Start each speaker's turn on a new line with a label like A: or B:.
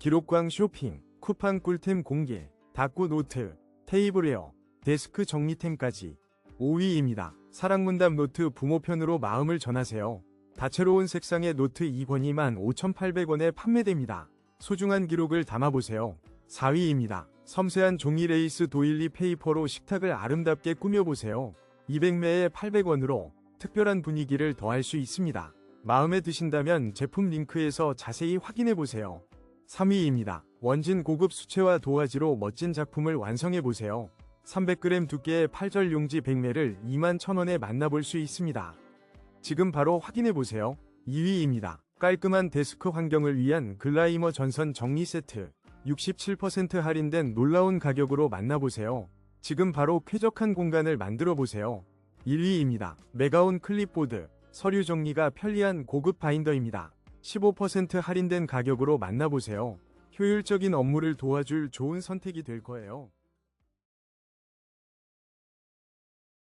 A: 기록광 쇼핑, 쿠팡 꿀템 공개, 다꾸 노트, 테이블웨어, 데스크 정리템까지 5위입니다. 사랑문답 노트 부모편으로 마음을 전하세요. 다채로운 색상의 노트 2권이 15,800원에 판매됩니다. 소중한 기록을 담아보세요. 4위입니다. 섬세한 종이 레이스 도일리 페이퍼로 식탁을 아름답게 꾸며보세요. 200매에 800원으로 특별한 분위기를 더할 수 있습니다. 마음에 드신다면 제품 링크에서 자세히 확인해보세요. 3위입니다. 원진 고급 수채화 도화지로 멋진 작품을 완성해보세요. 300g 두께의 8절 용지 100매를 21,000원에 만나볼 수 있습니다. 지금 바로 확인해보세요. 2위입니다. 깔끔한 데스크 환경을 위한 글라이머 전선 정리 세트. 67% 할인된 놀라운 가격으로 만나보세요. 지금 바로 쾌적한 공간을 만들어 보세요. 1위입니다. 메가온 클립보드. 서류 정리가 편리한 고급 바인더입니다. 15% 할인된 가격으로 만나보세요. 효율적인 업무를 도와줄 좋은 선택이 될 거예요.